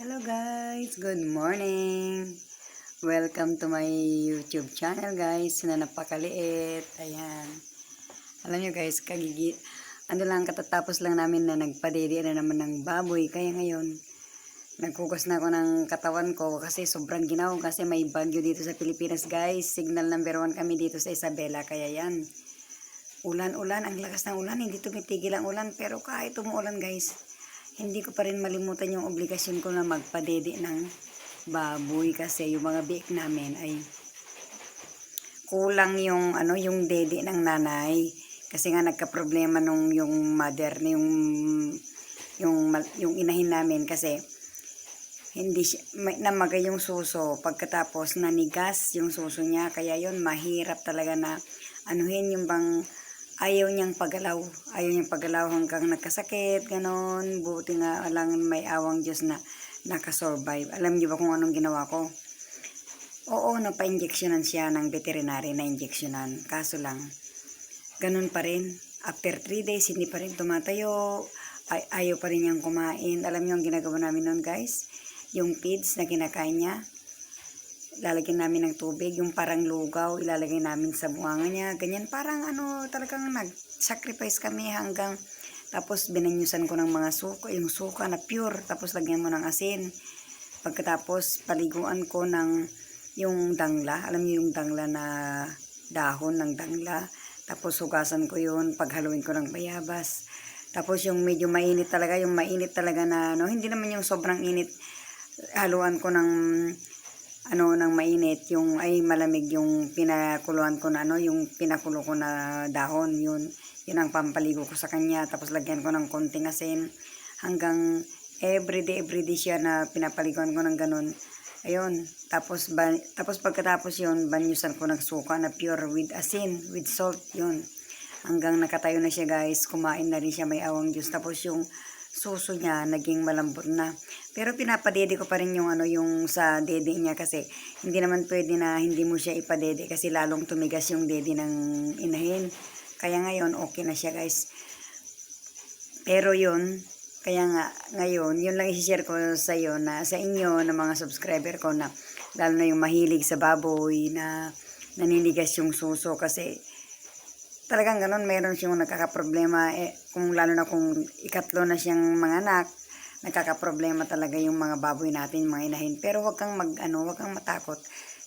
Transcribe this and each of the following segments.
Hello guys, good morning. Welcome to my YouTube channel guys na napakaliit. Ayan. Alam nyo guys, kagigi ano lang katatapos lang namin na nagpadede na naman ng baboy. Kaya ngayon, nagkukas na ako ng katawan ko kasi sobrang ginaw kasi may bagyo dito sa Pilipinas guys. Signal number one kami dito sa Isabela. Kaya yan. Ulan-ulan, ang lakas ng ulan. Hindi tumitigil ang ulan. Pero kahit umuulan guys, hindi ko pa rin malimutan yung obligasyon ko na magpadede ng baboy kasi yung mga biik namin ay kulang yung ano yung dede ng nanay. Kasi nga nagka-problema nung yung mother na yung yung yung inahin namin kasi hindi siya, may, namagay yung suso. Pagkatapos nanigas yung suso niya kaya yon mahirap talaga na anuhin yung bang ayaw niyang pagalaw. Ayaw niyang pagalaw hanggang nagkasakit ganon. Buti nga lang may awang Diyos na nakasurvive. Alam niyo ba kung anong ginawa ko? Oo napa-injectionan siya ng veterinary na injectionan kaso lang ganun pa rin. After 3 days hindi pa rin tumatayo. Ay, ayaw pa rin niyang kumain. Alam niyo ang ginagawa namin noon guys? Yung feeds na kinakain niya lalagyan namin ng tubig, yung parang lugaw, ilalagay namin sa buhanga niya, ganyan, parang ano, talagang nag-sacrifice kami hanggang, tapos binanyusan ko ng mga suka, yung suka na pure, tapos lagyan mo ng asin, pagkatapos paliguan ko ng yung dangla, alam niyo yung dangla na dahon ng dangla, tapos hugasan ko yun, paghaluin ko ng bayabas, tapos yung medyo mainit talaga, yung mainit talaga na, no, hindi naman yung sobrang init, haluan ko ng ano nang mainit yung ay malamig yung pinakuluan ko na ano yung pinakulo ko na dahon yun. Yun ang pampaligo ko sa kanya. Tapos lagyan ko ng konting asin. Hanggang everyday everyday siya na pinapaliguan ko ng ganun. Ayun. Tapos ba, tapos pagkatapos yun banyusan ko ng suka na pure with asin with salt yun. Hanggang nakatayo na siya guys. Kumain na rin siya. May awang Diyos tapos yung suso niya naging malambot na. Pero pinapadede ko pa rin yung ano yung sa dede niya kasi hindi naman pwede na hindi mo siya ipadede kasi lalong tumigas yung dede ng inahin. Kaya ngayon okay na siya guys. Pero yun, kaya nga ngayon, yun lang i-share ko sa iyo na sa inyo na mga subscriber ko na lalo na yung mahilig sa baboy na naninigas yung suso kasi talagang ganun, meron siyang nagkakaproblema, eh, kung lalo na kung ikatlo na siyang mga anak, nagkakaproblema talaga yung mga baboy natin, mga inahin. Pero wag kang mag, ano, wag kang matakot.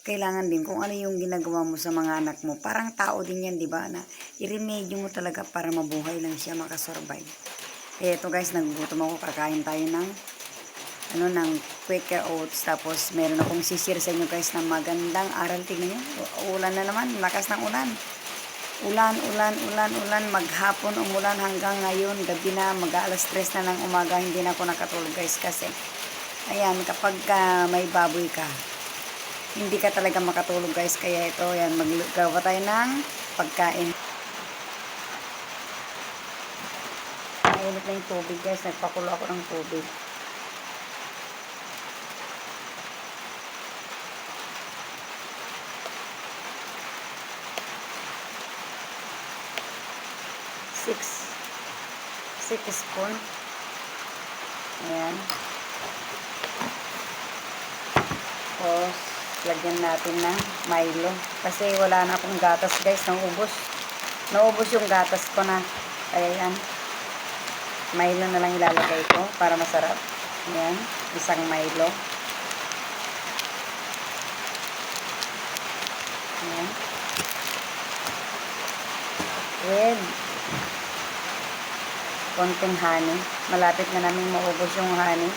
Kailangan din kung ano yung ginagawa mo sa mga anak mo. Parang tao din yan, di ba? Na i-remedyo mo talaga para mabuhay lang siya, makasurvive. Eh, ito guys, nagugutom ako, kakain tayo ng ano ng Quaker Oats tapos meron akong sisir sa inyo guys na magandang aral tingnan nyo ulan na naman lakas ng ulan ulan, ulan, ulan, ulan, maghapon umulan hanggang ngayon, gabi na, mag alas 3 na ng umaga, hindi na ako nakatulog guys kasi, ayan, kapag ka may baboy ka, hindi ka talaga makatulog guys, kaya ito, ayan, maggawa tayo ng pagkain. Mainit na yung tubig guys, nagpakulo ako ng tubig. Six spoon ayan. Tapos lagyan natin ng Milo. Kasi wala na akong gatas guys. Naubos. Naubos yung gatas ko na. Kaya Milo na lang ilalagay ko para masarap. Ayan. Isang Milo. Ayan. With konting honey. Malapit na namin maubos yung honey.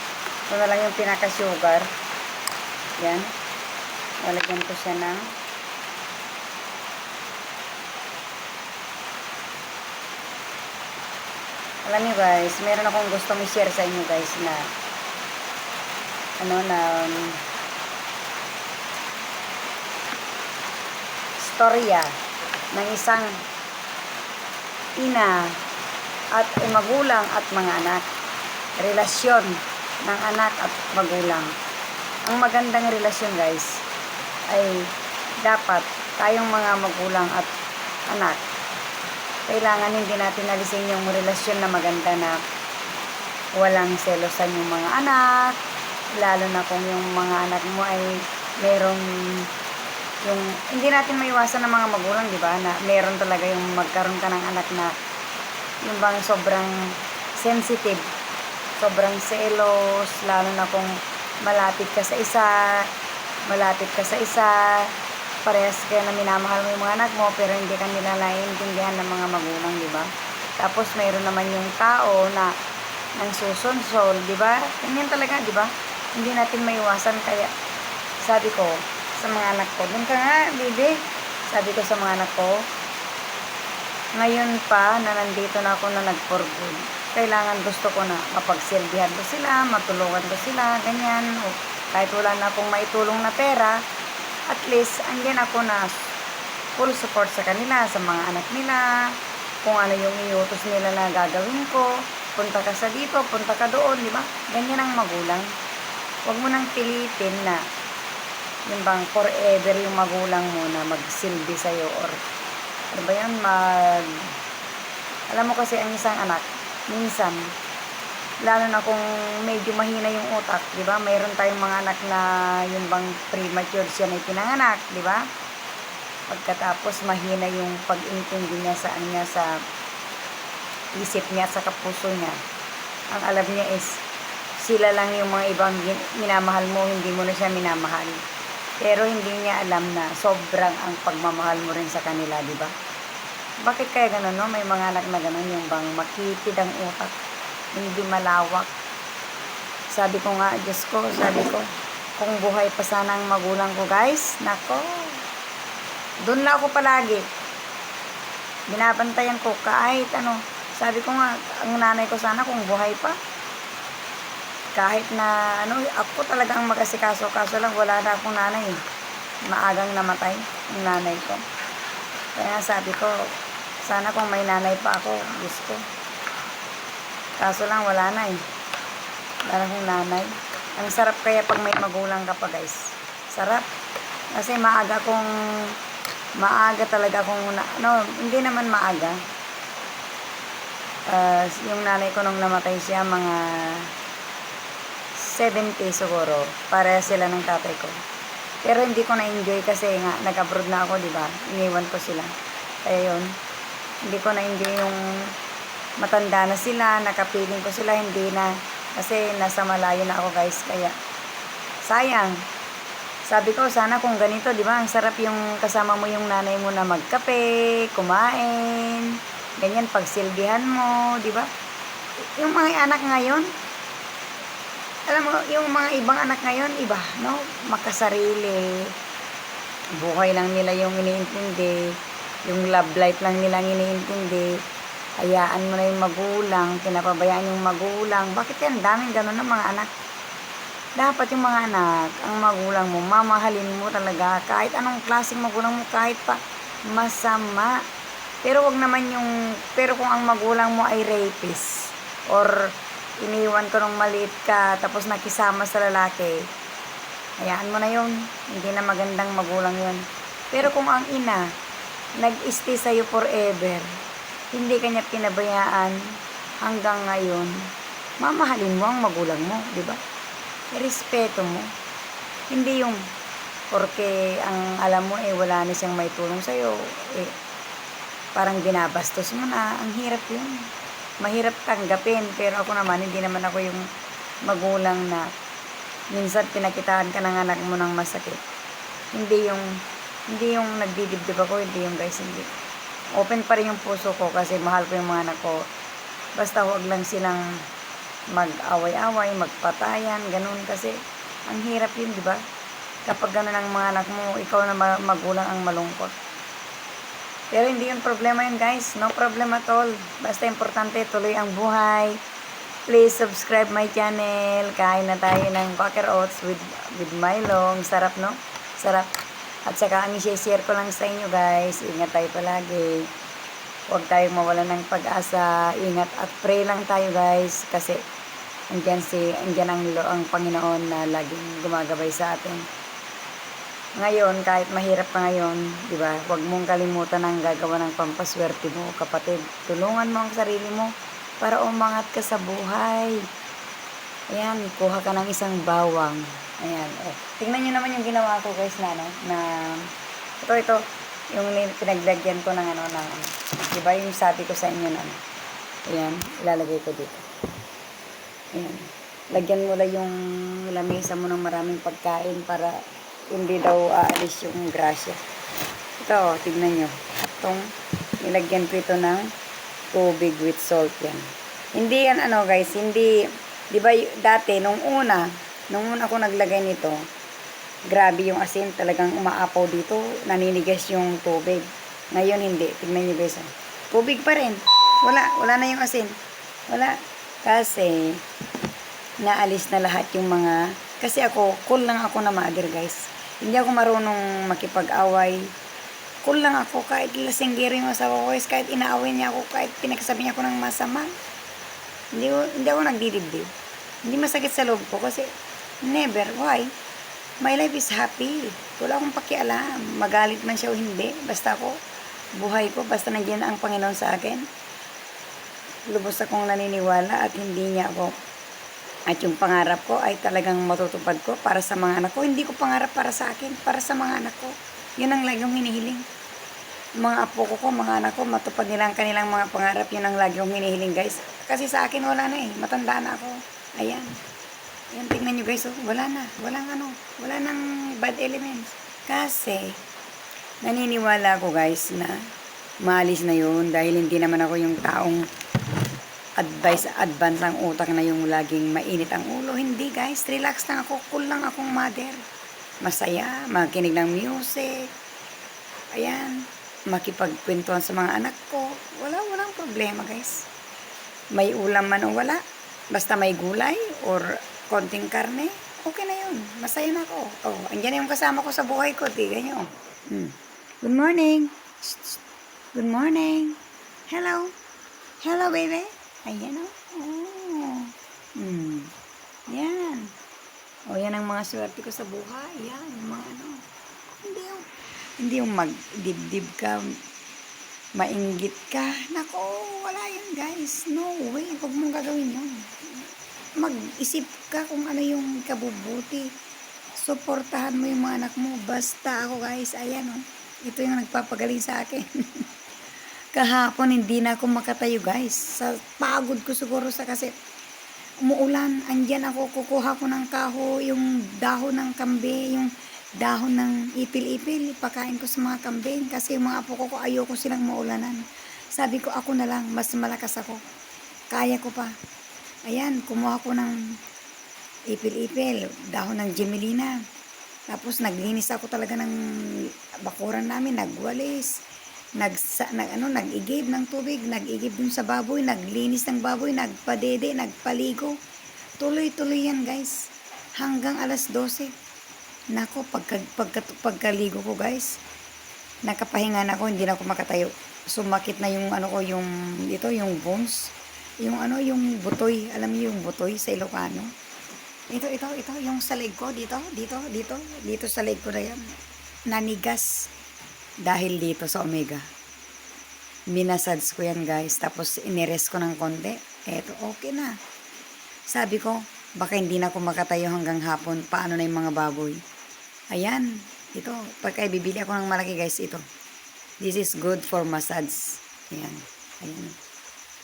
Ito na lang yung pinaka-sugar. Yan. Lalagyan ko siya ng alam niyo guys, meron akong gustong i-share sa inyo guys na ano na um, storya ng isang ina at magulang at mga anak. Relasyon ng anak at magulang. Ang magandang relasyon guys ay dapat tayong mga magulang at anak kailangan hindi natin alisin yung relasyon na maganda na walang selosan yung mga anak Lalo na kung yung mga anak mo ay merong yung hindi natin maiwasan ng mga magulang, di ba? Na meron talaga yung magkaroon ka ng anak na yung bang sobrang sensitive, sobrang selos, lalo na kung malapit ka sa isa, malapit ka sa isa, parehas kayo na minamahal mo yung mga anak mo, pero hindi ka nila naiintindihan ng mga magulang, di ba? Tapos mayroon naman yung tao na nang susonsol, di ba? Ganyan talaga, di ba? Hindi natin maiwasan, kaya sabi ko sa mga anak ko, dun ka nga, baby. Sabi ko sa mga anak ko, ngayon pa na nandito na ako na nag-for good, kailangan gusto ko na mapagsilbihan ko sila, matulungan ko sila, ganyan. O, kahit wala na akong maitulong na pera, at least, andyan ako na full support sa kanila, sa mga anak nila, kung ano yung iutos nila na gagawin ko, punta ka sa dito, punta ka doon, di ba? Ganyan ang magulang. Huwag mo nang pilitin na yung bang forever yung magulang mo na magsilbi sa'yo or ano ba yan, mag alam mo kasi ang isang anak minsan lalo na kung medyo mahina yung utak, di ba? Mayroon tayong mga anak na yung bang premature siya na pinanganak, di ba? Pagkatapos mahina yung pag-intindi niya sa ano niya sa isip niya sa kapuso niya. Ang alam niya is sila lang yung mga ibang minamahal mo, hindi mo na siya minamahal. Pero hindi niya alam na sobrang ang pagmamahal mo rin sa kanila, di ba? Bakit kaya ganun, no? May mga anak na ganun, yung bang makitid ang utak, hindi malawak. Sabi ko nga, Diyos ko, sabi ko, kung buhay pa sana ang magulang ko, guys, nako, doon na ako palagi. Binabantayan ko kahit ano. Sabi ko nga, ang nanay ko sana kung buhay pa, kahit na ano, ako talaga ang kaso lang wala na akong nanay. Maagang namatay ang nanay ko. Kaya sabi ko, sana kung may nanay pa ako, ko. Kaso lang wala na eh. Wala akong nanay. Ang sarap kaya pag may magulang ka pa guys. Sarap. Kasi maaga kong, maaga talaga kung, na, no, hindi naman maaga. Ah, yung nanay ko nung namatay siya, mga 70 siguro. Para sila ng tatay ko. Pero hindi ko na-enjoy kasi nga, nag-abroad na ako, di ba? Iniwan ko sila. Kaya yun, hindi ko na-enjoy yung matanda na sila, nakapiling ko sila, hindi na. Kasi nasa malayo na ako guys, kaya sayang. Sabi ko, sana kung ganito, di ba? Ang sarap yung kasama mo yung nanay mo na magkape, kumain, ganyan, pagsilbihan mo, di ba? Yung mga anak ngayon, alam mo, yung mga ibang anak ngayon, iba, no? Makasarili. Buhay lang nila yung iniintindi. Yung love life lang nila ang iniintindi. Hayaan mo na yung magulang, pinapabayaan yung magulang. Bakit yan? Daming ganun ng mga anak. Dapat yung mga anak, ang magulang mo, mamahalin mo talaga. Kahit anong klaseng magulang mo, kahit pa masama. Pero wag naman yung, pero kung ang magulang mo ay rapist, or iniwan ko nung maliit ka, tapos nakisama sa lalaki, hayaan mo na yun. Hindi na magandang magulang yun. Pero kung ang ina, nag-stay sa'yo forever, hindi kanya pinabayaan hanggang ngayon, mamahalin mo ang magulang mo, di ba? Irespeto mo. Hindi yung porque ang alam mo eh wala na siyang may tulong sa'yo, eh parang binabastos mo na, ang hirap yun. Mahirap tanggapin, pero ako naman, hindi naman ako yung magulang na minsan pinakitaan ka ng anak mo ng masakit. Hindi yung, hindi yung nagdidibdib ako, hindi yung guys, hindi. Open pa rin yung puso ko kasi mahal ko yung mga anak ko. Basta huwag lang silang mag-away-away, magpatayan, ganun kasi ang hirap yun, di ba? Kapag ganun ang mga anak mo, ikaw na ma- magulang ang malungkot. Pero hindi yung problema yun guys. No problem at all. Basta importante tuloy ang buhay. Please subscribe my channel. Kain na tayo ng Quaker Oats with, with Milo. Sarap no? Sarap. At saka ang share ko lang sa inyo guys. Ingat tayo palagi. Huwag tayong mawala ng pag-asa. Ingat at pray lang tayo guys. Kasi andyan, si, andyan ang, ang Panginoon na laging gumagabay sa atin. Ngayon, kahit mahirap pa ngayon, di ba, huwag mong kalimutan ang gagawa ng pampaswerte mo, kapatid. Tulungan mo ang sarili mo para umangat ka sa buhay. Ayan, kuha ka ng isang bawang. Ayan, oh. Tingnan nyo naman yung ginawa ko guys na, ano, na, ito, ito, yung pinaglagyan ko ng ano, ng, ano. Di ba yung sabi ko sa inyo na, ano. Ayan, ilalagay ko dito. Ayan. Lagyan mo lang yung lamesa mo ng maraming pagkain para hindi daw aalis yung grasya. Ito, oh, tignan nyo. Itong, nilagyan ko ito ng tubig with salt yan. Hindi yan ano guys, hindi, di ba dati, nung una, nung ako naglagay nito, grabe yung asin, talagang umaapaw dito, naninigas yung tubig. Ngayon hindi, tignan nyo guys. oh. Tubig pa rin. Wala, wala na yung asin. Wala. Kasi, naalis na lahat yung mga, kasi ako, cool lang ako na mother guys. Hindi ako marunong makipag-away. Cool lang ako, kahit lasinggero yung asawa ko guys, kahit inaaway niya ako, kahit pinagsabi niya ako ng masama. Hindi, hindi ako nagdidibdib. Hindi masakit sa loob ko kasi never. Why? My life is happy. Wala akong pakialam. Magalit man siya o hindi. Basta ako, buhay ko, basta nandiyan ang Panginoon sa akin. Lubos akong naniniwala at hindi niya ako at yung pangarap ko ay talagang matutupad ko para sa mga anak ko. Hindi ko pangarap para sa akin, para sa mga anak ko. Yun ang lagi kong hinihiling. Mga apo ko ko, mga anak ko, matupad nila ang kanilang mga pangarap. Yun ang lagi kong hinihiling, guys. Kasi sa akin wala na eh. Matanda na ako. Ayan. Ayan, tingnan nyo guys. Oh. Wala na. Walang ano. Wala nang bad elements. Kasi, naniniwala ko guys na maalis na yun dahil hindi naman ako yung taong advice, advance ang utak na yung laging mainit ang ulo. Hindi guys, relax lang ako. Cool lang akong mother. Masaya, makinig ng music. Ayan, makipagkwentuhan sa mga anak ko. Wala, walang problema guys. May ulam man o wala. Basta may gulay or konting karne, okay na yun. Masaya na ako. Oh, andyan na yung kasama ko sa buhay ko. Tiga nyo. Hmm. Good morning. Good morning. Hello. Hello, baby. Ayan o. Oh. Hmm. Yan. O, yan ang mga swerte ko sa buhay. Yan, yung mga ano. Hindi yung, hindi yung magdibdib ka, mainggit ka. Nako, wala yan, guys. No way. Huwag mong gagawin yun. Mag-isip ka kung ano yung kabubuti. Suportahan mo yung mga anak mo. Basta ako, guys. Ayan, oh. Ito yung nagpapagaling sa akin. Kahapon hindi na ako makatayo guys. Sa pagod ko siguro sa kasi umuulan. Andyan ako kukuha ko ng kaho, yung dahon ng kambe, yung dahon ng ipil-ipil. Ipakain ko sa mga kambing kasi yung mga apo ko, ko ayoko silang maulanan. Sabi ko ako na lang, mas malakas ako. Kaya ko pa. Ayan, kumuha ko ng ipil-ipil, dahon ng gemelina. Tapos naglinis ako talaga ng bakuran namin, nagwalis nag, nag ano nag-igib ng tubig, nag-igib dun sa baboy, naglinis ng baboy, nagpadede, nagpaligo. Tuloy-tuloy yan, guys. Hanggang alas 12. Nako, pagka, pagka, pagkaligo ko, guys, nakapahinga na ako, hindi na ako makatayo. Sumakit na yung ano ko, yung ito, yung bones. Yung ano, yung butoy. Alam niyo yung butoy sa Ilocano? Ito, ito, ito, yung sa leg ko, dito, dito, dito, dito sa leg ko na yan. Nanigas dahil dito sa Omega. Minasage ko yan guys. Tapos inires ko ng konti. Eto, okay na. Sabi ko, baka hindi na ako makatayo hanggang hapon. Paano na yung mga baboy? Ayan. Ito. Pagka bibili ako ng malaki guys, ito. This is good for massage. Ayan. Ayan.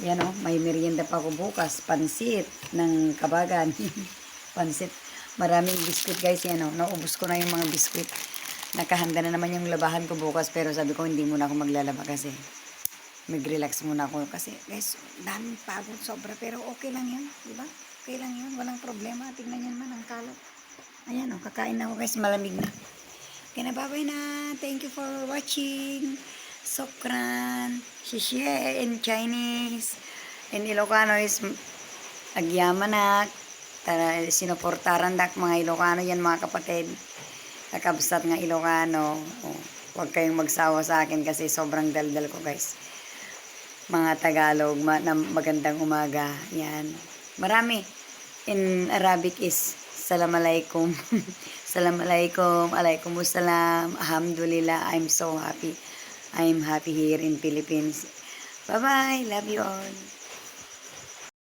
Ayan o. May merienda pa ako bukas. Pansit ng kabagan. Pansit. Maraming biskuit guys. Yan o. Naubos ko na yung mga biskuit nakahanda na naman yung labahan ko bukas pero sabi ko hindi muna ako maglalaba kasi mag-relax muna ako kasi guys daming pagod sobra pero okay lang yun di ba okay lang yun walang problema tignan nyo naman ang kalat ayan o kakain na ako guys malamig na okay na bye bye na thank you for watching sokran shishie in Chinese in Ilocano is agyamanak tara sinuportaran dak mga Ilocano yan mga kapatid kakabsat nga Ilocano. Oh, huwag kayong magsawa sa akin kasi sobrang daldal ko guys. Mga Tagalog, ma- na magandang umaga. Yan. Marami. In Arabic is Salam alaikum. Salam alaikum. Alaikum salam. Alhamdulillah. I'm so happy. I'm happy here in Philippines. Bye-bye. Love you all.